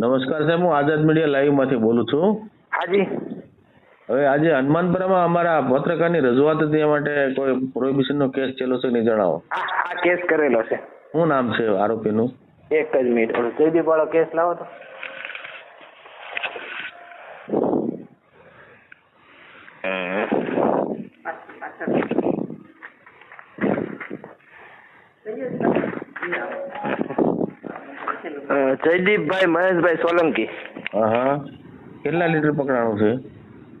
નમસ્કાર સાહેબ હું આઝાદ મીડિયા લાઈવમાંથી બોલું છું. હાજી. હવે આજે હનુમાનપુરામાં અમારા પત્રકારની રજૂઆત હતી એ માટે કોઈ પ્રોહિબિશનનો કેસ ચેલો છે નહીં જણાવો? આ કેસ કરેલો છે. શું નામ છે આરોપીનું? એક જ મિનિટ જયદીપ વાળો કેસ લાવો તો. અ, જયદીપભાઈ મહેશભાઈ સોલંકી. હા કેટલા લીટર પકડાણું છે?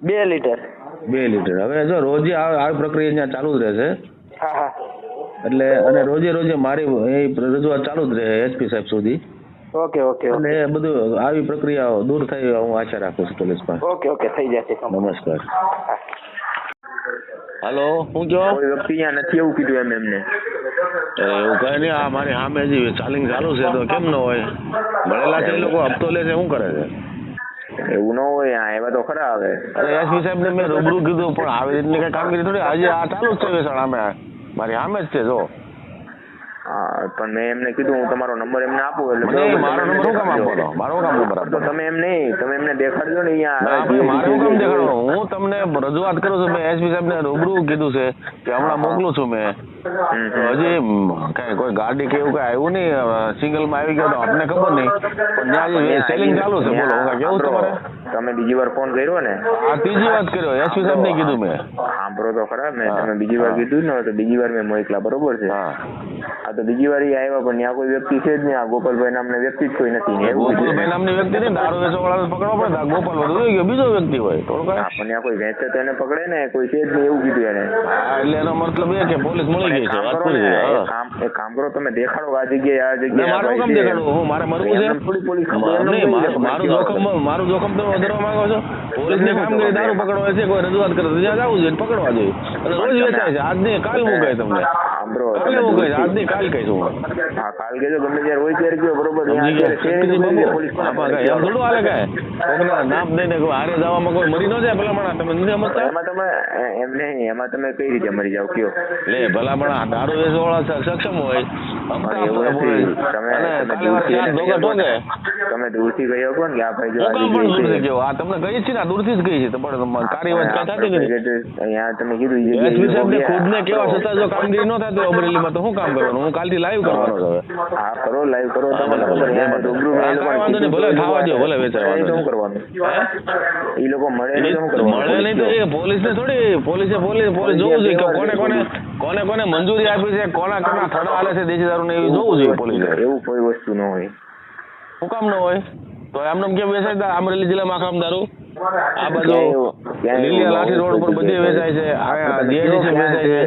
બે લીટર. બે લીટર. હવે જો રોજે આ પ્રક્રિયા ત્યાં ચાલુ જ રહેશે હા હા. એટલે અને રોજે રોજે મારી એ રજૂઆત ચાલુ જ રહે એસપી સાહેબ સુધી. ઓકે ઓકે એટલે બધું આવી પ્રક્રિયાઓ દૂર થઈ હું આશા રાખું છું પોલીસ પર ઓકે ઓકે થઈ જશે. નમસ્કાર. હાલો હું જો વ્યક્તિ અહીંયા નથી એવું કીધું એમ એમને. એવું કઈ નહીં આ મારી સામે જે ચાલિંગ ચાલુ છે તો કેમ ન હોય? મળેલા છે એ લોકો હપ્તો લે છે શું કરે છે? એવું ન હોય આ એવા તો ખરા આવે અરે એસપી સાહેબ ને મેં રૂબરૂ કીધું પણ આવી રીતની કઈ કામગીરી થોડી આજે આ ચાલુ જ છે વેચાણ અમે મારી સામે જ છે જો. હા પણ મેં એમને કીધું હું તમારો નંબર એમને આપું એટલે મારો નંબર શું કામ. આપવાનો? મારો કામ નંબર આપો તમે એમ નહીં તમે એમને દેખાડજો ને અહીંયા મારો કામ દેખાડો હું તમને રજૂઆત કરું છું મેં એસપી સાહેબ ને રૂબરૂ કીધું છે કે હમણાં મોકલું છું મેં. હજી કઈ કોઈ ગાડી કે એવું કઈ આવ્યું નહીં સિંગલમાં આવી ગયો તો આપને ખબર નહીં. પણ ત્યાં હજી સેલિંગ ચાલુ છે બોલો હું કેવું તમારે? તમે બીજી વાર ફોન કર્યો ને? આ ત્રીજી વાર કર્યો એસપી સાહેબ ને કીધું મેં. સાંભળો તો ખરા મેં તમે બીજી વાર કીધું ને તો બીજી વાર મેં મોકલા બરોબર છે. હા. તો બીજી વાર આવ્યા પણ ત્યાં કોઈ વ્યક્તિ છે જ નહીં. આ ગોપાલભાઈ નામના વ્યક્તિ જ કોઈ નથી. ને. ગોપાલભાઈ નામની વ્યક્તિ નહીં દારૂ વેચવા વાળાને પકડવો પડે. ગોપાલ બધું ગયો બીજો વ્યક્તિ હોય. તો પણ ત્યાં કોઈ વેચે તો એને પકડે ને કોઈ છે જ નહીં એવું કીધું એને. એટલે એનો મતલબ એ કે પોલીસ મળી ગઈ છે કામ વાત કરો પૂરી એક કામ કરો તમે દેખાડો આ જગ્યાએ આ ના, જગ્યાએ મારું કામ દેખાડો હું મારે મરવું છે? થોડી પોલીસ મારું- જોખમ મારું જોખમ તમે વધારવા માંગો છો? પોલીસની કામગીરી દારૂ પકડવા છે કોઈ રજૂઆત કરે તો જવું જોઈએ પકડવા જોઈએ. રોજ વેચાય છે. આજ નહીં કાલ કહીશ તમને. કાલે આજ નહીં કાલ કહીશ. હું કાલ કહેજો ગમે ત્યારે હોય ત્યારે કયો બરોબર એમ થોડું હાલે કાંઈ? નામ દઈને હારે જવામાં કોઈ મરી ન જાય ભલામણા? તમે નથી સમજતા? એમાં તમે એમ નહીં એમાં તમે કઈ રીતે મરી જાવ કયો? લે ભલામણા દારૂ વેચવાવાળા સ- સક્ષમ હોય. તમે કાલે દૂરથી કહી શકો ને. કે આ ભાઈ જો પણ દૂરથી છે. આ તમને કહી છે ને દૂરથી જ કહી છે તો પણ તમારે કાર્યવાહી કાંઈ થતી નથી. અહીંયા તમે કીધું સાહેબ ને ગયા. ખુદ ને કેવા છતાં જો કામગીરી ન થતી તો અમરેલીમાં તો શું કામ કરવાનું? હું કાલથી લાઈવ કરવાનો હવે હા કરો લાઈવ કરો તમને ભલે, ખબર ભલે, અહીંયા ભલે. હા, વાંધો નહીં, વેચાય, વાંધો શું કરવાનું? એ લોકો મળે નહીં શું કરવાનું? મળે નહીં તો એ પોલીસને થોડી પોલીસે પોલીસ પોલીસ જોવું જોઈએ કે કોને કોને કોને કોને મંજૂરી આપી છે કોના કોના થડા હાલે છે દેશી દારૂને એ જોવું જોઈએ પોલીસે. એવું કોઈ વસ્તુ ન હોય. શું કામ ન હોય. તો એમને કેમ વેચાય અમરેલી જિલ્લામાં આખામ દારૂ? આ બાજુ લીલિયા લાઠી રોડ પર બધે વેચાય છે કયો વેચાય છે?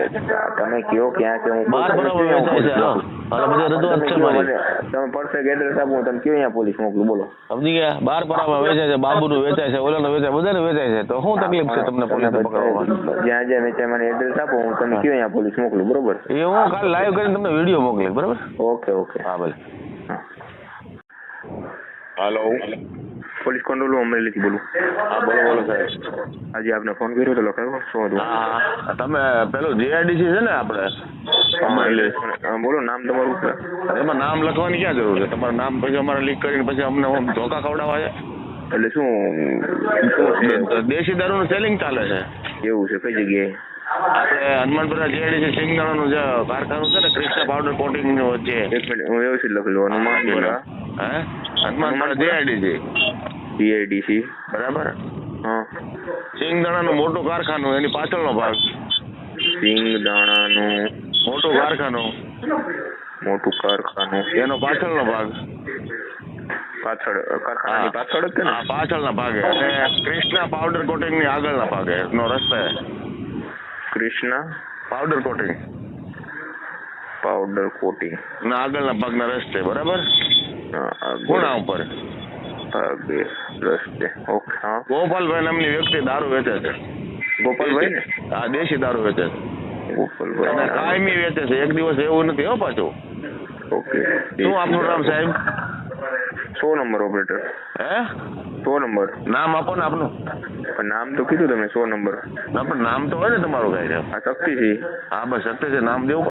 તમે કયો ક્યાં છે? હું બાર બરાબર વેચાય છે હા. અને રજૂઆત છે મારી. તમે પરફેક્ટ એડ્રેસ આપો હું તમે કયો અહીંયા પોલીસ મોકલું? બોલો. સમજી ગયા? બાર પરામાં વેચાય છે બાબુનું વેચાય છે ઓલાનું વેચાય બધાને વેચાય છે. તો શું તકલીફ છે તમને પોલીસ પકડવામાં? જ્યાં જ્યાં વેચાય મને એડ્રેસ આપો હું તમને કયો અહીંયા પોલીસ મોકલું બરોબર? એ હું કાલ લાઈવ કરીને તમને વીડિયો મોકલીશ બરોબર? ઓકે ઓકે હા ભલે. હાલો પોલીસ કંટ્રોલ અમરેલીથી બોલું. હા બોલો બોલો સાહેબ. આજે આપને ફોન કર્યો તો લખાયો શું હતું? હા તમે પેલું જીઆઈડીસી છે ને આપણે? બોલો નામ તમારું એમાં નામ લખવાની ક્યાં જરૂર છે? તમારું નામ પછી અમારે લીક કરીને પછી અમને ધોકા ખવડાવવા છે? એટલે શું? દેશી દેશી દારૂનું સેલિંગ ચાલે છે. એવું છે કઈ જગ્યાએ? આપણે હનુમાનપુરા જીઆઈડીસી સિંગદાણાનું જે કારખાનું છે ને ક્રિષ્ના પાવડર કોટિંગનું વચ્ચે. એક મિનિટ હું વ્યવસ્થિત લખેલું હનુમાનપુરા હે? હનુમાનપુરા જીઆઈડીસી ડીઆઈડીસી બરાબર? હા. સિંગદાણાનું મોટું કારખાનું એની પાછળનો ભાગ. સિંગદાણાનું મોટું કારખાનું. મોટું કારખાનું. એનો પાછળનો ભાગ. પાછળ કારખાનાની પાછળ જ ને? પાછળના ભાગે. અને ક્રિષ્ના પાવડર કોટિંગની આગળના ભાગે નો રસ્તે Krishna powder coating. Powder coating. ના આગળના ભાગના રસ્તે બરાબર? ખૂણા ઉપર ભાગે રસ્તે ઓકે હા ગોપાલભાઈ નામની વ્યક્તિ દારૂ વેચે છે ગોપાલભાઈ ને આ દેશી દારૂ વેચે છે અને ગોપાલભાઈ કાયમી વેચે છે એક દિવસ એવું નથી હો પાછું ઓકે શું આપનું નામ સાહેબ? સો નંબર ઓપરેટર। હે? સો નંબર। નામ આપો ને આપનું। પણ નામ તો કીધું તમે સો નંબર। ના પણ નામ તો હોય ને તમારું કઈ આ શક્તિસિંહ હા બસ સત્ય છે નામ દેવું